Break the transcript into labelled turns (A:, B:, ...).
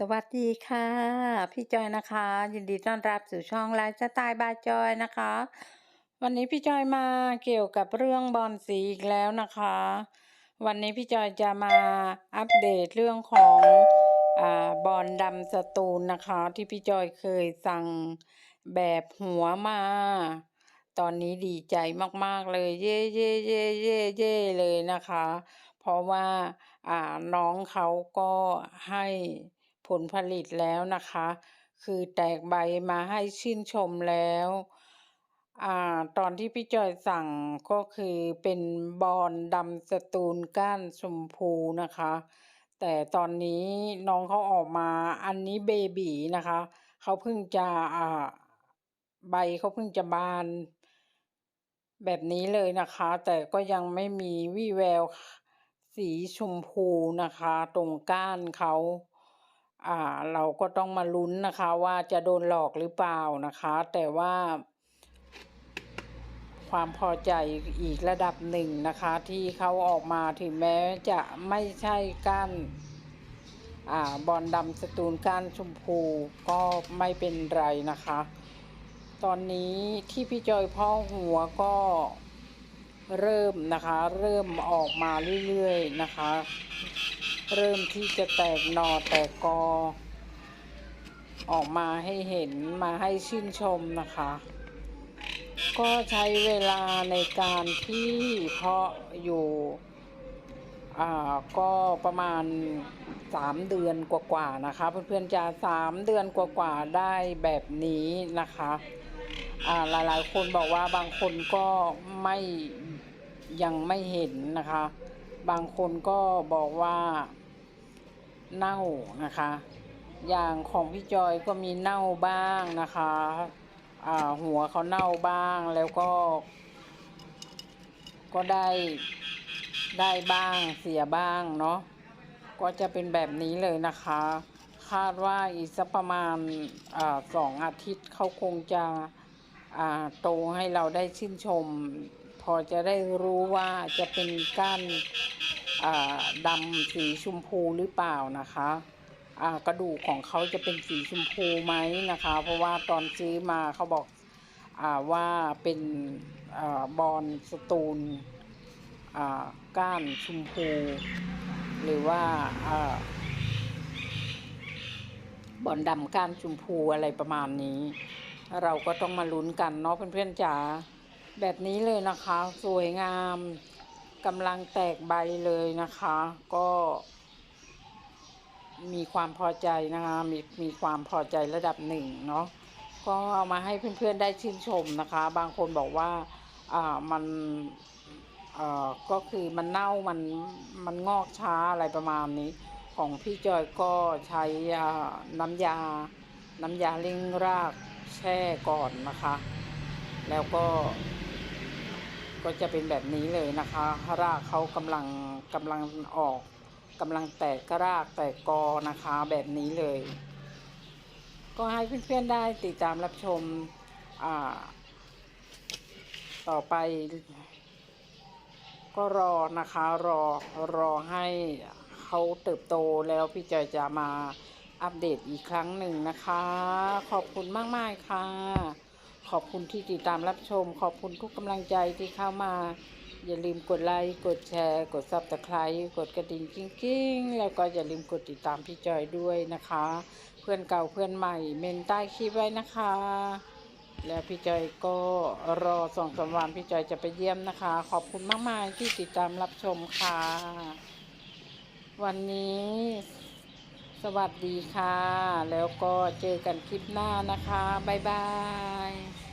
A: สวัสดีค่ะ พี่จอยนะคะ ยินดีต้อนรับสู่ช่องไลฟ์สไตล์บายจอยนะคะ วันนี้พี่จอยมาเกี่ยวกับเรื่องบอลสีอีกแล้วนะคะ วันนี้พี่จอยจะมาอัปเดตเรื่องของอาบอลดำสตูลนะคะ ที่พี่จอยเคยสั่งแบบหัวมา ตอนนี้ดีใจมากๆเลย เย่เย่เย่เย่เย่เลยนะคะ เพราะว่าอ่าน้องเขาก็ให้ ผลผลิตแล้วนะคะ คือแตกใบมาให้ชื่นชมแล้วอตอนที่พี่จอยสั่งก็คือเป็นบอลดำสตูลก้านชมพูนะคะ แต่ตอนนี้น้องเขาออกมาอันนี้เบบีนะคะเขาเพิ่งจะอ่าใบเขาเพิ่งจะบาน แบบนี้เลยนะคะ แต่ก็ยังไม่มีวี่แววสีชมพูนะคะ ตรงก้านเขา อ่าเราก็ต้องมาลุ้นนะคะว่าจะโดนหลอกหรือเปล่านะคะ แต่ว่า ความพอใจอีกระดับหนึ่งนะคะ ที่เขาออกมาถึงแม้จะไม่ใช่ก้านอ่าบอลดำสตูลก้านชมพูก็ไม่เป็นไรนะคะ ตอนนี้ที่พี่จอยพ่อหัวก็เริ่มนะคะ เริ่มออกมาเรื่อยๆนะคะ เริ่มที่จะแตกหน่อแตกกอ ออกมาให้เห็นมาให้ชื่นชมนะคะ ก็ใช้เวลาในการที่เพาะอยู่อ่าก็ประมาณสามเดือนกว่าๆนะคะ เพื่อนๆจะสามเดือนกว่าๆได้แบบนี้นะคะอ่าหลายๆ คนบอกว่าบางคนก็ไม่ยังไม่เห็นนะคะ บางคนก็บอกว่า เน่านะคะ อย่างของพี่จอยก็มีเน่าบ้างนะคะหัวเขาเน่าบ้างแล้วก็ ก็ได้ได้บ้างเสียบ้างเนาะก็จะเป็นแบบนี้เลยนะคะ คาดว่าอีกสักประมาณอาสองอาทิตย์เขาคงจะโตให้เราได้ชื่นชม พอจะได้รู้ว่าจะเป็นก้านอ่าดำสีชมพูหรือเปล่านะคะกระดูกของเขาจะเป็นสีชมพูไหมนะคะ เพราะว่าตอนซื้อมาเขาบอกอว่าเป็นอบอลสตูลก้านชมพู หรือว่าอ่าบอลดำก้านชมพูอะไรประมาณนี้ เราก็ต้องมาลุ้นกันเนาะเพื่อนๆจ๋า แบบนี้เลยนะคะ สวยงามกำลังแตกใบเลยนะคะ ก็ มีความพอใจนะคะ มีมีความพอใจระดับหนึ่งเนาะก็เอามาให้เพื่อนๆได้ชื่นชมนะคะ บางคนบอกว่าอ่ามันเอ่อก็คือมันเน่ามันมันงอกช้าอะไรประมาณนี้ ของพี่จอยก็ใช้น้ำยา น้ำยาเร่งรากแช่ก่อนนะคะ แล้วก็ ก็จะเป็นแบบนี้เลยนะคะ รากเขากำลังกำลังออกกำลังแตกกรากแตกกอนะคะแบบนี้เลย ก็ให้เพื่อนๆได้ติดตามรับชมต่อไป ก็รอนะคะรอรอให้เขาเติบโตแล้วพี่จอยจะมาอัปเดตอีกครั้งหนึ่งนะคะ ขอบคุณมาก ๆ ค่ะ ขอบคุณที่ติดตามรับชม ขอบคุณทุกกำลังใจที่เข้ามา อย่าลืมกดไลค์ กดแชร์ กดซับสไครต์กดกระดิ่งกิ้งๆ แล้วก็อย่าลืมกดติดตามพี่จอยด้วยนะคะ เพื่อนเก่าเพื่อนใหม่ เมนใต้คลิปไว้นะคะ แล้วพี่จอยก็รอสองสามวันพี่จอยจะไปเยี่ยมนะคะ ขอบคุณมากๆที่ติดตามรับชมค่ะ วันนี้ สวัสดีค่ะ แล้วก็เจอกันคลิปหน้านะคะ บ๊ายบาย